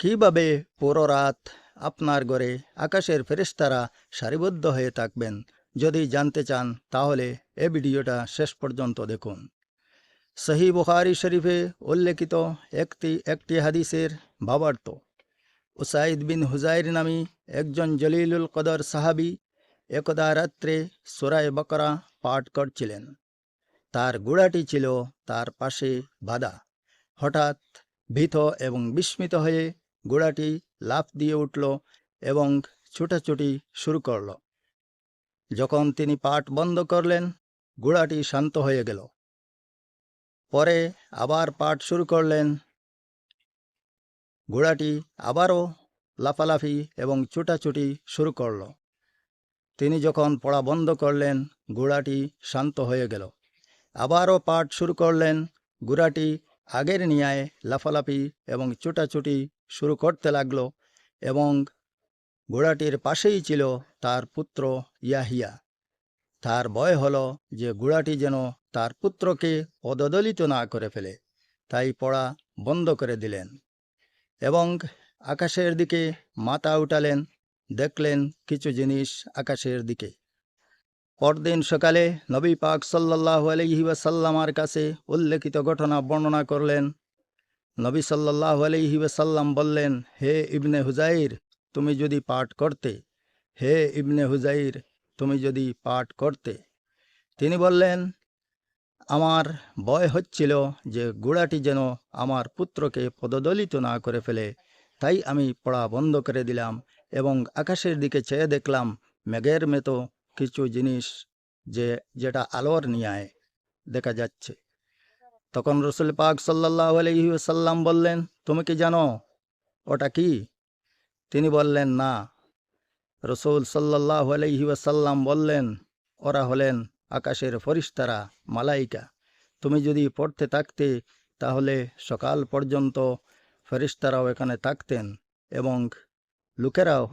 কীভাবে পুরো রাত আপনার ঘরে আকাশের ফেরেশতারা সারিবদ্ধ হয়ে থাকবেন? যদি জানতে চান, তাহলে এ ভিডিওটা শেষ পর্যন্ত দেখুন। সহি বুখারি শরীফে উল্লেখিত একটি একটি হাদিসের ভাবার্থ। উসাইদ বিন হুজাইর নামী একজন জলিলুল কদর সাহাবি একদা রাত্রে সুরায় বকরা পাঠ করছিলেন। তার গুড়াটি ছিল তার পাশে বাধা হঠাৎ ভীত এবং বিস্মিত হয়ে ঘোড়াটি লাফ দিয়ে উঠল এবং ছুটাছুটি শুরু করল। যখন তিনি পাঠ বন্ধ করলেন ঘোড়াটি শান্ত হয়ে গেল। পরে আবার পাঠ শুরু করলেন। ঘোড়াটি আবারও লাফালাফি এবং ছুটাছুটি শুরু করল। তিনি যখন পড়া বন্ধ করলেন ঘোড়াটি শান্ত হয়ে গেল। আবারও পাঠ শুরু করলেন ঘোড়াটি আগের নিয়ায় লাফালাফি এবং ছুটাছুটি শুরু করতে লাগল এবং ঘোড়াটির পাশেই ছিল তার পুত্র ইয়াহিয়া। তার ভয় হল যে ঘোড়াটি যেন তার পুত্রকে পদদলিত না করে ফেলে, তাই পড়া বন্ধ করে দিলেন এবং আকাশের দিকে মাথা উঠালেন, দেখলেন কিছু জিনিস আকাশের দিকে। পরদিন সকালে নবী পাক সাল্লাহ আলহি ওয়াসাল্লামার কাছে উল্লেখিত ঘটনা বর্ণনা করলেন নবী সাল্লাহ আলহি ওয়াসাল্লাম বললেন, হে ইবনে হুজাইর তুমি যদি পাঠ করতে, হে ইবনে হুজাইর তুমি যদি পাঠ করতে। তিনি বললেন, আমার ভয় হচ্ছিল যে গোড়াটি যেন আমার পুত্রকে পদদলিত না করে ফেলে। তাই আমি পড়া বন্ধ করে দিলাম এবং আকাশের দিকে চেয়ে দেখলাম মেঘের মতো কিছু জিনিস যে, যেটা আলোর নিয়ায় দেখা যাচ্ছে। তখন রসুল পাক সাল্লাহ আলহিসাল্লাম বললেন, তুমি কি জানো ওটা কি? তিনি বললেন, না। রসুল সাল্লাহ আলহি ওয়াসাল্লাম বললেন, ওরা হলেন আকাশের ফরিস্তারা, মালাইকা। তুমি যদি পড়তে থাকতে, তাহলে সকাল পর্যন্ত ফেরিস্তারাও এখানে থাকতেন এবং লোকেরাও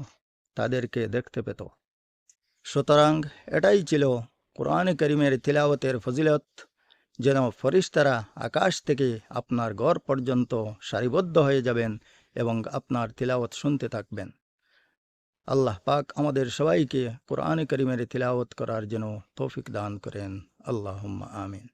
তাদেরকে দেখতে পেত। সুতরাং এটাই ছিল কোরআন করিমের তিলাওয়াতের ফজিলত। যেন ফরিস্তারা আকাশ থেকে আপনার ঘর পর্যন্ত সারিবদ্ধ হয়ে যাবেন এবং আপনার তিলাওয়াত শুনতে থাকবেন। আল্লাহ পাক আমাদের সবাইকে কোরআন করিমের তিলাওয়াত করার জন্য তৌফিক দান করেন। আল্লাহ আমিন।